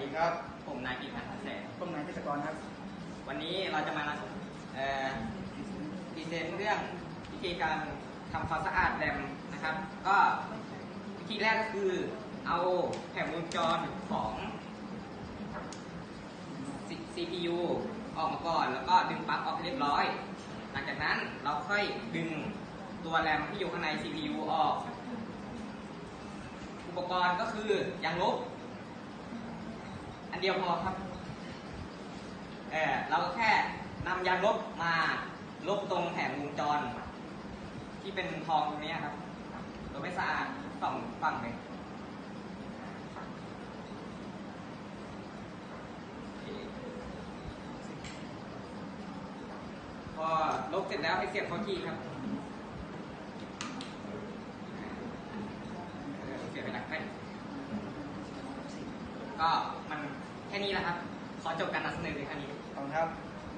ดีครับ ผมนายกิตพันธ์แสนผมนายเทศกรครับ วันนี้เราจะมาเอ่อพรีเซนต์เรื่องวิธีการทำความสะอาดแรมนะครับ ก็วิธีแรกก็คือเอาแผงวงจรของ C- CPU ออกมาก่อน แล้วก็ดึงปลั๊กออกให้เรียบร้อย หลังจากนั้นเราค่อยดึงตัวแรมที่อยู่ข้างใน CPU ออก อุปกรณ์ก็คือยางลบอัน เดียวพอครับเออเราแค่นำยางลบมาลบตรงแผงวงจร ที่เป็นทองตรงนี้ครับตัวไม่สะอาดสองฝั่งเลยพอลบเสร็จแล้วให้เสียบเข้าที่ครับเสียบไปหลักไปก็มัน แค่นี้แหละครับ ขอจบการนำเสนอเพียงแค่นี้ขอบคุณครับ